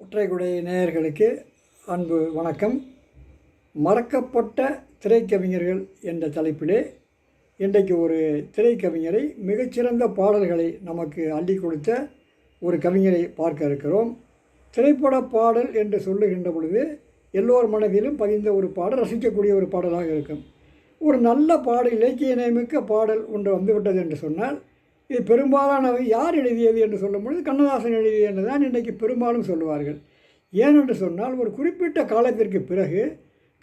ஒற்றைக்குடை நேயர்களுக்கு அன்பு வணக்கம். மறக்கப்பட்ட திரைக்கவிஞர்கள் என்ற தலைப்பிலே இன்றைக்கு ஒரு திரைக்கவிஞரை மிகச்சிறந்த பாடல்களை நமக்கு அள்ளி கொடுத்த ஒரு கவிஞரை பார்க்க இருக்கிறோம். திரைப்பட பாடல் என்று சொல்லுகின்ற பொழுது எல்லோர் மனதிலும் பதிந்த ஒரு பாடல் ரசிக்கக்கூடிய ஒரு பாடலாக இருக்கும். ஒரு நல்ல பாடல் இலக்கிய நியமிக்க பாடல் ஒன்று வந்துவிட்டது என்று சொன்னால் இது பெரும்பாலானவை யார் எழுதியது என்று சொல்லும் பொழுது கண்ணதாசன் எழுதியது என்று தான் இன்றைக்கு பெரும்பாலும் சொல்லுவார்கள். ஏனென்று சொன்னால் ஒரு குறிப்பிட்ட காலத்திற்கு பிறகு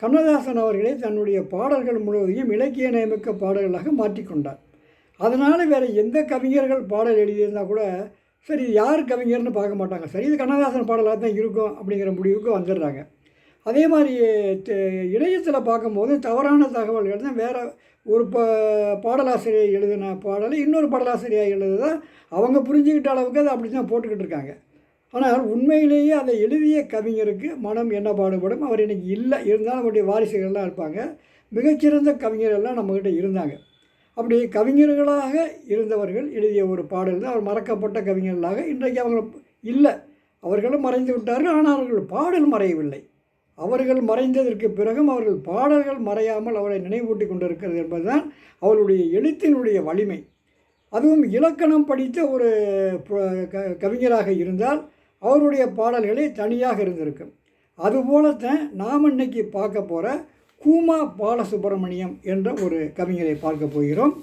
கண்ணதாசன் அவர்களே தன்னுடைய பாடல்கள் முழுவதையும் இலக்கிய நியமிக்க பாடல்களாக மாற்றிக்கொண்டார் அதனால் வேறு எந்த கவிஞர்கள் பாடல் எழுதியிருந்தால் கூட சரி யார் கவிஞர்னு பார்க்க மாட்டாங்க. சரி இது கண்ணதாசன் பாடலாக தான் இருக்கும் அப்படிங்கிற முடிவுக்கு வந்துடுறாங்க. அதே மாதிரி இணையத்தில் பார்க்கும்போது தவறான தகவல்கள் தான் வேறு ஒரு ப பாடலாசிரியர் எழுதின பாடலை இன்னொரு பாடலாசிரியர் எழுதுதா அவங்க புரிஞ்சுக்கிட்ட அளவுக்கு அதை அப்படி தான் போட்டுக்கிட்டு இருக்காங்க. ஆனால் உண்மையிலேயே அதை எழுதிய கவிஞருக்கு மனம் என்ன பாடுபடும்? அவர் இன்றைக்கி இல்லை. இருந்தாலும் அவருடைய வாரிசுகள்லாம் இருப்பாங்க. மிகச்சிறந்த கவிஞர்கள்லாம் நம்மக்கிட்ட இருந்தாங்க. அப்படி கவிஞர்களாக இருந்தவர்கள் எழுதிய ஒரு பாடல் தான். அவர் மறக்கப்பட்ட கவிஞர்களாக இன்றைக்கு அவங்க இல்லை. அவர்களும் மறைந்து விட்டார்கள். ஆனால் அவர்கள் பாடல் மறையவில்லை. அவர்கள் மறைந்ததற்கு பிறகும் அவர்கள் பாடல்கள் மறையாமல் அவரை நினைவூட்டி கொண்டிருக்கிறது என்பதுதான் அவருடைய எழுத்தினுடைய வலிமை. அதுவும் இலக்கணம் படித்த ஒரு கவிஞராக இருந்தால் அவருடைய பாடல்களே தனியாக இருந்திருக்கும். அதுபோலத்தான் நாம் இன்னைக்கு பார்க்க போகிற கூமா பாலசுப்ரமணியம் என்ற ஒரு கவிஞரை பார்க்க போகிறோம்.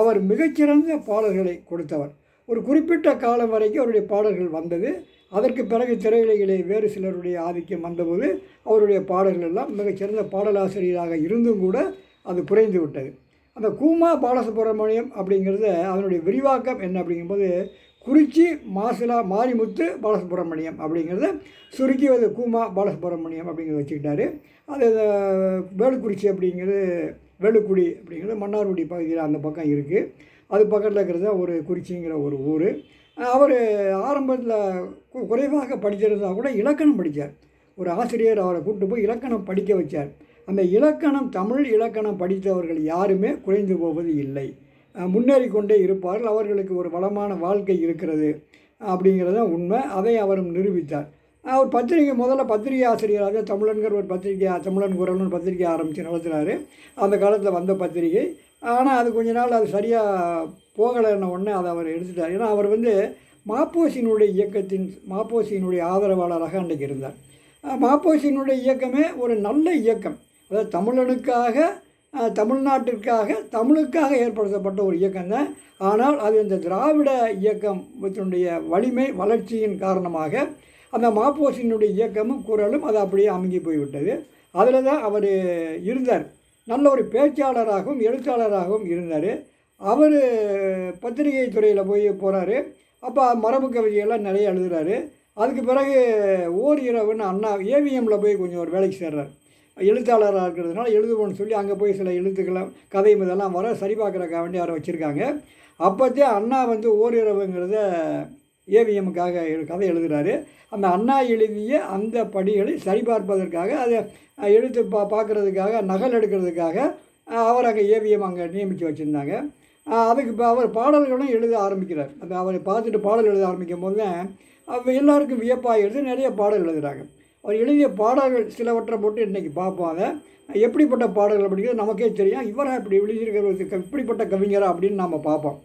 அவர் மிகச்சிறந்த பாடல்களை கொடுத்தவர். ஒரு குறிப்பிட்ட காலம் வரைக்கும் அவருடைய பாடல்கள் வந்தது. அதற்கு பிறகு திரையுலகிலே வேறு சிலருடைய ஆதிக்கம் வந்தபோது அவருடைய பாடல்கள் எல்லாம் மிகச்சிறந்த பாடலாசிரியராக இருந்தும் கூட அது குறைந்து விட்டது. அந்த கூமா பாலசுப்ரமணியம் அப்படிங்கிறது அதனுடைய விரிவாக்கம் என்ன அப்படிங்கும்போது குறிச்சி மாசிலா மாரிமுத்து பாலசுப்ரமணியம் அப்படிங்கிறத சுருக்கி அது கூமா பாலசுப்ரமணியம் அப்படிங்கிறத வச்சுக்கிட்டாரு. அது வேலுக்குறிச்சி அப்படிங்கிறது வேலுக்குடி அப்படிங்கிறது மன்னார்குடி பகுதியில் அந்த பக்கம் இருக்குது அது பக்கத்தில் இருக்கிறது ஒரு குறிச்சிங்கிற ஒரு ஊர். அவர் ஆரம்பத்தில் குறைவாக படிச்சிருந்தால் கூட இலக்கணம் படித்தார் ஒரு ஆசிரியர் அவரை கூப்பிட்டு போய் இலக்கணம் படிக்க வச்சார். அந்த இலக்கணம் தமிழ் இலக்கணம் படித்தவர்கள் யாருமே குறைந்து போவது இல்லை. முன்னேறி கொண்டே இருப்பார்கள். அவர்களுக்கு ஒரு வளமான வாழ்க்கை இருக்கிறது அப்படிங்கிறது தான் உண்மை. அதை அவரும் நிரூபித்தார். அவர் பத்திரிகை முதல்ல பத்திரிகை ஆசிரியராக தமிழன்கிற ஒரு பத்திரிகை தமிழன் குரல்னு பத்திரிகை ஆரம்பித்து நடத்துகிறாரு அந்த காலத்தில் வந்த பத்திரிகை ஆனால் அது கொஞ்ச நாள் அது சரியாக போகலைன்ன உடனே அதை அவர் எடுத்துட்டார். ஏன்னா அவர் வந்து மாப்போசியினுடைய இயக்கத்தின் மாப்போசியினுடைய ஆதரவாளராக அன்றைக்கு இருந்தார். மாப்போசியினுடைய இயக்கமே ஒரு நல்ல இயக்கம். அதாவது தமிழனுக்காக தமிழ்நாட்டிற்காக தமிழுக்காக ஏற்படுத்தப்பட்ட ஒரு இயக்கம் தான். ஆனால் அது இந்த திராவிட இயக்கம் இதனுடைய வலிமை வளர்ச்சியின் காரணமாக அந்த மாப்போசியினுடைய இயக்கமும் குரலும் அது அப்படியே அமுங்கி போய்விட்டது. அதில் தான் அவர் இருந்தார். நல்ல ஒரு பேச்சாளராகவும் எழுத்தாளராகவும் இருந்தார். அவர் பத்திரிகை துறையில் போய் போகிறாரு அப்போ மரபு கவிதையெல்லாம் நிறைய எழுதுகிறாரு அதுக்கு பிறகு ஓர் இரவுன்னு அண்ணா ஏவிஎம்மில் போய் கொஞ்சம் ஒரு வேலைக்கு சேர்றார். எழுத்தாளராக இருக்கிறதுனால எழுதுவோன்னு சொல்லி அங்கே போய் சில எழுத்துக்களை கதை இதெல்லாம் வர சரி பார்க்குறக்காக வேண்டி அவரை வச்சுருக்காங்க. அப்போத்தே அண்ணா வந்து ஓரிரவுங்கிறத ஏவிஎம்முக்காக கதை எழுதுகிறாரு அந்த அண்ணா எழுதிய அந்த படிகளை சரிபார்ப்பதற்காக அதை எழுத்து பா பார்க்குறதுக்காக நகல் எடுக்கிறதுக்காக அவர் அங்கே ஏவிஎம் அங்கே நியமித்து வச்சுருந்தாங்க. அதுக்கு இப்போ அவர் பாடல்களும் எழுத ஆரம்பிக்கிறார். அந்த அவரை பார்த்துட்டு பாடல் எழுத ஆரம்பிக்கும் போது தான் எல்லாருக்கும் வியப்பாக எழுதி நிறைய பாடல் எழுதுகிறாங்க அவர் எழுதிய பாடல்கள் சிலவற்றை போட்டு இன்றைக்கி பார்ப்போம் அதை. எப்படிப்பட்ட பாடல்கள் அப்படிங்கிறது நமக்கே தெரியும். இவராக இப்படி எழுதியிருக்கிற இப்படிப்பட்ட கவிஞரா அப்படின்னு நாம் பார்ப்போம்.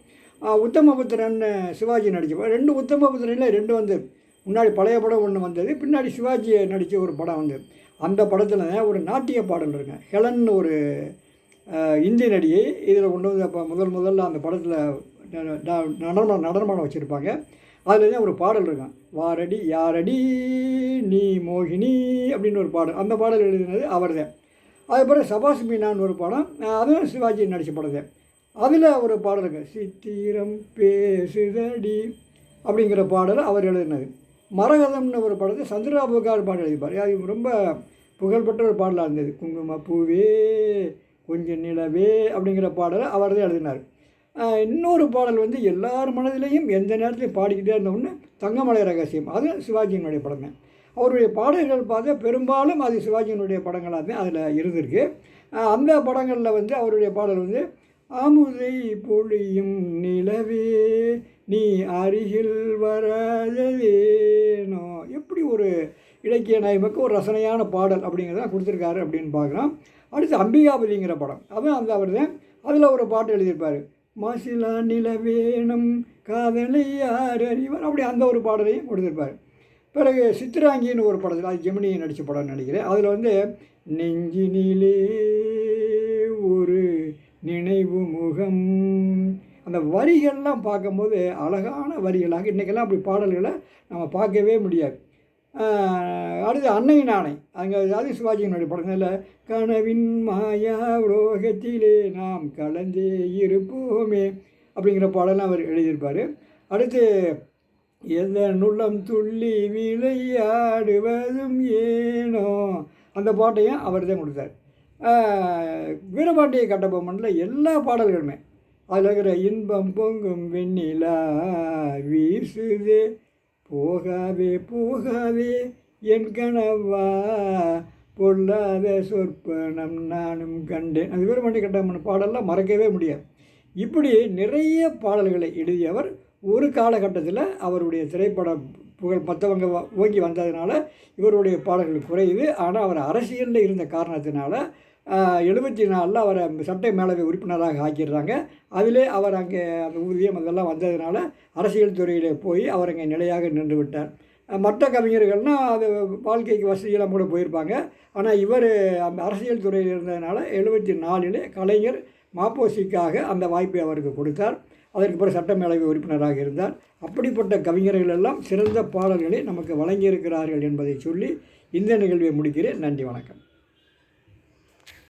உத்தமபுத்திரன் சிவாஜி நடித்த ரெண்டு உத்தமபுத்திரனில் ரெண்டு வந்து முன்னாடி பழைய படம் ஒன்று வந்தது பின்னாடி சிவாஜியை நடித்த ஒரு படம் வந்தது. அந்த படத்தில் ஒரு நாட்டிய பாடல் இருக்குங்க ஹெலன் ஒரு இந்தி நடிகை. இதில் கொண்டு வந்து அப்போ முதல் முதல்ல அந்த படத்தில் நடனம் நடனமான வச்சுருப்பாங்க. அதில் தான் ஒரு பாடல் இருக்கும் வாரடி யாரடி நீ மோகினி அப்படின்னு ஒரு பாடல். அந்த பாடல் எழுதினது அவர் தான் அதுக்கப்புறம் சபாஸ் மீனான்னு ஒரு படம். அதுவும் சிவாஜி நடித்த படம் தான் அதில் ஒரு பாடல் இருக்கு. சித்திரம் பேசுதடி அப்படிங்கிற பாடல் அவர் எழுதினது. மரகதம்னு ஒரு படத்தை சந்திராபுகார் பாடல் எழுதிப்பார். அது ரொம்ப புகழ்பெற்ற ஒரு பாடலாக இருந்தது. குங்கும பூவே கொஞ்சம் நிலவே அப்படிங்கிற பாடலை அவர் தான் எழுதினார். இன்னொரு பாடல் வந்து எல்லார் மனதிலையும் எந்த நேரத்தையும் பாடிக்கிட்டே இருந்தோம்னு தங்கமலை ரகசியம். அது சிவாஜியினுடைய படம். தான் அவருடைய பாடல்கள் பார்த்தா பெரும்பாலும் அது சிவாஜியினுடைய படங்களாக தான் அதில் இருந்திருக்கு. அந்த படங்களில் வந்து அவருடைய பாடல் வந்து அமுதை பொழியும் நிலவே நீ அருகில் வரதேனோ எப்படி ஒரு இலக்கிய நயமிக்க ஒரு ரசனையான பாடல் அப்படிங்கிறத கொடுத்துருக்காரு அப்படின்னு பார்க்குறோம் அடுத்து அம்பிகாபதிங்கிற படம். அதுவும் அந்த அவர் தான் அதில் ஒரு பாட்டு எழுதியிருப்பார். மாசிலா நிலவேணும் காதலை யார் அறிவார்? அப்படி அந்த ஒரு பாடலையும் கொடுத்துருப்பார். பிறகு சித்ராங்கின்னு ஒரு படத்தில் அது ஜெமினி நடித்த படம்னு நினைக்கிறேன். அதில் வந்து நெஞ்சினிலே அந்த வரிகள்லாம் பார்க்கும்போது அழகான வரிகளாக இன்றைக்கெல்லாம் அப்படி பாடல்களை நம்ம பார்க்கவே முடியாது. அடுத்து அன்னையின் ஆணை அங்கே அதாவது சிவாஜியினுடைய படங்களில் கனவின் மாயா உலோகத்திலே நாம் கலந்தே இருப்போமே அப்படிங்கிற பாடலாம் அவர் எழுதியிருப்பார். அடுத்து எந்த நுள்ளம் துள்ளி விளையாடுவதும் ஏனோ அந்த பாட்டையும் அவர் தான் கொடுத்தார் வீரபாண்டிய கட்டபொம்மனில் எல்லா பாடல்களுமே அழகிற இன்பம் பொங்கும் வெண்ணிலா வீசுதே. போகாதே போகாதே என் கனவா. பொல்லாத சொற்பனம் நானும் கண்டேன். அது வீரபாண்டிய கட்டபொம்மன் பாடலாம் மறக்கவே முடியாது. இப்படி நிறைய பாடல்களை எழுதியவர் ஒரு காலகட்டத்தில் அவருடைய திரைப்பட புகழ் மற்றவங்க ஓங்கி வந்ததுனால இவருடைய பாடல்கள் குறையுது. ஆனால் அவர் அரசியலில் இருந்த காரணத்தினால எழுபத்தி நாலில் அவரை சட்டை மேலவை உறுப்பினராக ஆக்கிடுறாங்க. அதிலே அவர் அங்கே அந்த ஊதியம் அதெல்லாம் வந்ததுனால அரசியல் துறையில் போய் அவர் அங்கே நிலையாக நின்று விட்டார். மற்ற கவிஞர்கள்னால் அது வாழ்க்கைக்கு வசதியெல்லாம் கூட போயிருப்பாங்க. ஆனால் இவர் அந்த அரசியல் துறையில் இருந்ததுனால எழுபத்தி நாலிலே கலைஞர் மாப்போசிக்காக அந்த வாய்ப்பை அவருக்கு கொடுத்தார். அதற்கு பிறகு சட்டமேலவை உறுப்பினராக இருந்தார். அப்படிப்பட்ட கவிஞர்கள் எல்லாம் சிறந்த பாடல்களை நமக்கு வழங்கியிருக்கிறார்கள் என்பதை சொல்லி இந்த நிகழ்வை முடிக்கிறேன். நன்றி வணக்கம்.